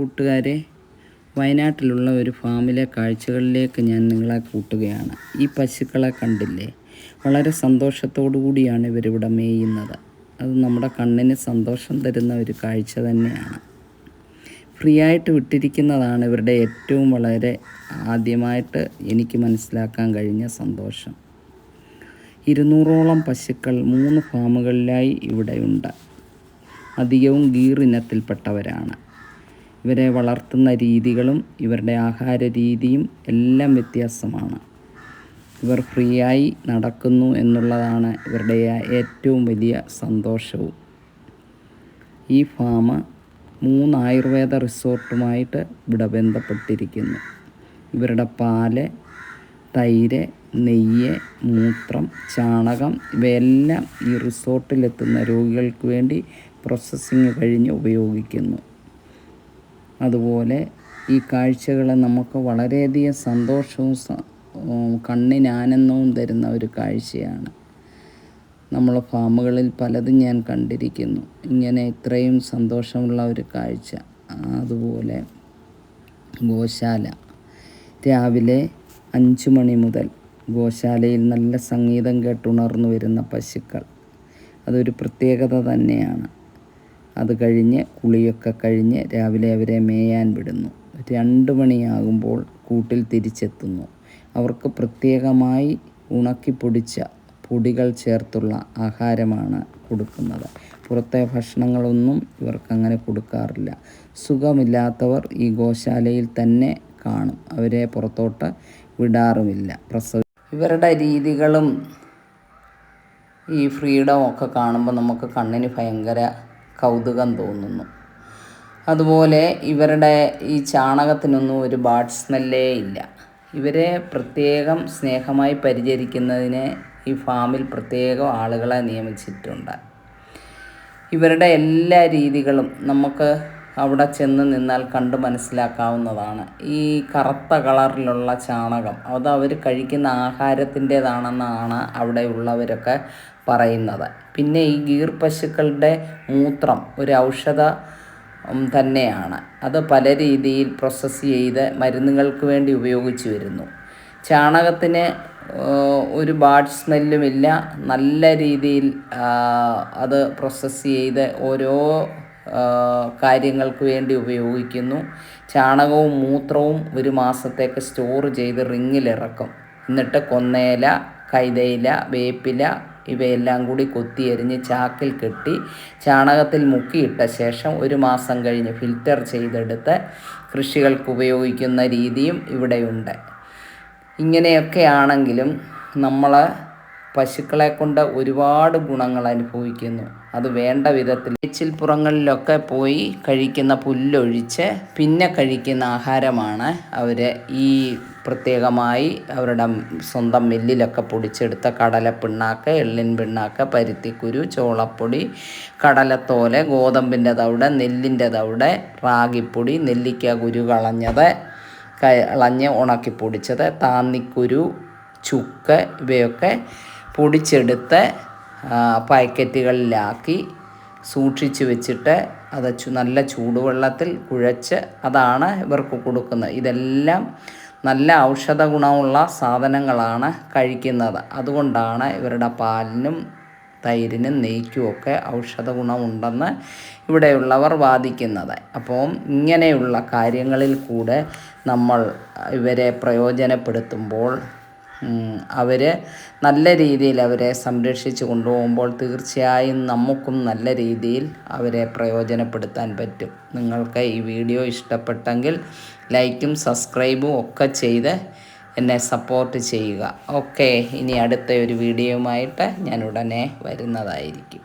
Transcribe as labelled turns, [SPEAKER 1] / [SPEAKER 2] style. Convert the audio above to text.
[SPEAKER 1] കൂട്ടുകാരെ വയനാട്ടിലുള്ള ഒരു ഫാമിലെ കാഴ്ചകളിലേക്ക് ഞാൻ നിങ്ങളെ കൂട്ടുകയാണ്. ഈ പശുക്കളെ കണ്ടില്ലേ? വളരെ സന്തോഷത്തോടു കൂടിയാണ് ഇവരിവിടെ മേയുന്നത്. അത് നമ്മുടെ കണ്ണിന് സന്തോഷം തരുന്ന ഒരു കാഴ്ച തന്നെയാണ്. ഫ്രീ ആയിട്ട് വിട്ടിരിക്കുന്നതാണ് ഇവരുടെ ഏറ്റവും വളരെ ആദ്യമായിട്ട് എനിക്ക് മനസ്സിലാക്കാൻ കഴിഞ്ഞ സന്തോഷം. ഇരുന്നൂറോളം പശുക്കൾ മൂന്ന് ഫാമുകളിലായി ഇവിടെയുണ്ട്. അധികവും ഗീർ ഇനത്തിൽപ്പെട്ടവരാണ്. ഇവരെ വളർത്തുന്ന രീതികളും ഇവരുടെ ആഹാര രീതിയും എല്ലാം വ്യത്യാസമാണ്. ഇവർ ഫ്രീ ആയി നടക്കുന്നു എന്നുള്ളതാണ് ഇവരുടെ ഏറ്റവും വലിയ സന്തോഷവും. ഈ ഫാം മൂന്ന് ആയുർവേദ റിസോർട്ടുമായിട്ട് ഇവിടെ ബന്ധപ്പെട്ടിരിക്കുന്നു. ഇവരുടെ പാൽ തൈര് നെയ്യ് മൂത്രം ചാണകം ഇവയെല്ലാം ഈ റിസോർട്ടിലെത്തുന്ന രോഗികൾക്ക് വേണ്ടി പ്രോസസ്സിങ് കഴിഞ്ഞ് ഉപയോഗിക്കുന്നു. അതുപോലെ ഈ കാഴ്ചകൾ നമുക്ക് വളരെയധികം സന്തോഷവും കണ്ണിന് ആനന്ദവും തരുന്ന ഒരു കാഴ്ചയാണ്. നമ്മളെ ഫാമുകളിൽ പലതും ഞാൻ കണ്ടിരിക്കുന്നു. ഇങ്ങനെ ഇത്രയും സന്തോഷമുള്ള ഒരു കാഴ്ച. അതുപോലെ ഗോശാല. രാവിലെ അഞ്ച് മണി മുതൽ ഗോശാലയിൽ നല്ല സംഗീതം കേട്ടുണർന്നു വരുന്ന പശുക്കൾ. അതൊരു പ്രത്യേകത തന്നെയാണ്. അത് കഴിഞ്ഞ് കുളിയൊക്കെ കഴിഞ്ഞ് രാവിലെ അവരെ മേയാൻ വിടുന്നു. രണ്ട് മണിയാകുമ്പോൾ കൂട്ടിൽ തിരിച്ചെത്തുന്നു. അവർക്ക് പ്രത്യേകമായി ഉണക്കിപ്പൊടിച്ച പൊടികൾ ചേർത്തുള്ള ആഹാരമാണ് കൊടുക്കുന്നത്. പുറത്തെ ഭക്ഷണങ്ങളൊന്നും ഇവർക്കങ്ങനെ കൊടുക്കാറില്ല. സുഖമില്ലാത്തവർ ഈ ഗോശാലയിൽ തന്നെ കാണും. അവരെ പുറത്തോട്ട് വിടാറുമില്ല. പ്രസവ ഇവരുടെ രീതികളും ഈ ഫ്രീഡം ഒക്കെ കാണുമ്പോൾ നമുക്ക് കണ്ണിന് ഭയങ്കര കൗതുകം തോന്നുന്നു. അതുപോലെ ഇവരുടെ ഈ ചാണകത്തിനൊന്നും ഒരു ബാഡ് സ്മെല്ലേ ഇല്ല. ഇവരെ പ്രത്യേകം സ്നേഹമായി പരിചരിക്കുന്നതിന് ഈ ഫാമിൽ പ്രത്യേകം ആളുകളെ നിയമിച്ചിട്ടുണ്ട്. ഇവരുടെ എല്ലാ രീതികളും നമുക്ക് അവിടെ ചെന്ന് നിന്നാൽ കണ്ട് മനസ്സിലാക്കാവുന്നതാണ്. ഈ കറുത്ത കളറിലുള്ള ചാണകം അത് അവർ കഴിക്കുന്ന ആഹാരത്തിന്റേതാണെന്നാണ് അവിടെ ഉള്ളവരൊക്കെ പറയുന്നത്. പിന്നെ ഈ ഗീർ പശുക്കളുടെ മൂത്രം ഒരു ഔഷധ തന്നെയാണ്. അത് പല രീതിയിൽ പ്രോസസ്സ് ചെയ്ത് മരുന്നുകൾക്ക് വേണ്ടി ഉപയോഗിച്ചു വരുന്നു. ചാണകത്തിന് ഒരു ബാഡ് സ്മെല്ലുമില്ല നല്ല രീതിയിൽ അത് പ്രോസസ്സ് ചെയ്ത് ഓരോ കാര്യങ്ങൾക്ക് വേണ്ടി ഉപയോഗിക്കുന്നു. ചാണകവും മൂത്രവും ഒരു മാസത്തേക്ക് സ്റ്റോർ ചെയ്ത് റിങ്ങിലിറക്കും എന്നിട്ട് കൊന്നേല കൈതയില വേപ്പില ഇവയെല്ലാം കൂടി കൊത്തിയെരിഞ്ഞ് ചാക്കിൽ കെട്ടി ചാണകത്തിൽ മുക്കിയിട്ട ശേഷം ഒരു മാസം കഴിഞ്ഞ് ഫിൽറ്റർ ചെയ്തെടുത്ത് കൃഷികൾക്ക് ഉപയോഗിക്കുന്ന രീതിയും ഇവിടെയുണ്ട്. ഇങ്ങനെയൊക്കെ ആണെങ്കിലും നമ്മൾ പശുക്കളെ കൊണ്ട് ഒരുപാട് ഗുണങ്ങൾ അനുഭവിക്കുന്നു. അത് വേണ്ട വിധത്തിൽ എച്ചിൽപ്പുറങ്ങളിലൊക്കെ പോയി കഴിക്കുന്ന പുല്ലൊഴിച്ച് പിന്നെ കഴിക്കുന്ന ആഹാരമാണ് അവർ ഈ പ്രത്യേകമായി അവരുടെ സ്വന്തം മില്ലിലൊക്കെ പൊടിച്ചെടുത്ത കടലപ്പിണ്ണാക്ക് എള്ളിൻ പിണ്ണാക്ക് പരുത്തിക്കുരു ചോളപ്പൊടി കടലത്തോൽ ഗോതമ്പിന്റെ തവിട് നെല്ലിന്റെ തവിട് റാഗിപ്പൊടി നെല്ലിക്ക കുരു കളഞ്ഞത് കളഞ്ഞ് ഉണക്കി പൊടിച്ചത് താന്നിക്കുരു ചുക്ക് ഇവയൊക്കെ പൊടിച്ചെടുത്ത് പാക്കറ്റുകളിലാക്കി സൂക്ഷിച്ചു വെച്ചിട്ട് അത് നല്ല ചൂടുവെള്ളത്തിൽ കുഴച്ച് അതാണ് ഇവർക്ക് കൊടുക്കുന്നത്. ഇതെല്ലാം നല്ല ഔഷധ ഗുണമുള്ള സാധനങ്ങളാണ് കഴിക്കുന്നത്. അതുകൊണ്ടാണ് ഇവരുടെ പാലിനും തൈരിനും നെയ്ക്കുമൊക്കെ ഔഷധ ഗുണമുണ്ടെന്ന് ഇവിടെയുള്ളവർ വാദിക്കുന്നത്. അപ്പോൾ ഇങ്ങനെയുള്ള കാര്യങ്ങളിൽ കൂടെ നമ്മൾ ഇവരെ പ്രയോജനപ്പെടുത്തുമ്പോൾ അവർ നല്ല രീതിയിൽ അവരെ സംരക്ഷിച്ച് കൊണ്ടുപോകുമ്പോൾ തീർച്ചയായും നമുക്കും നല്ല രീതിയിൽ അവരെ പ്രയോജനപ്പെടുത്താൻ പറ്റും. നിങ്ങൾക്ക് ഈ വീഡിയോ ഇഷ്ടപ്പെട്ടെങ്കിൽ ലൈക്കും സബ്സ്ക്രൈബും ഒക്കെ ചെയ്ത് എന്നെ സപ്പോർട്ട് ചെയ്യുക. ഓക്കെ ഇനി അടുത്ത ഒരു വീഡിയോയുമായിട്ട് ഞാൻ ഉടനെ വരുന്നതായിരിക്കും.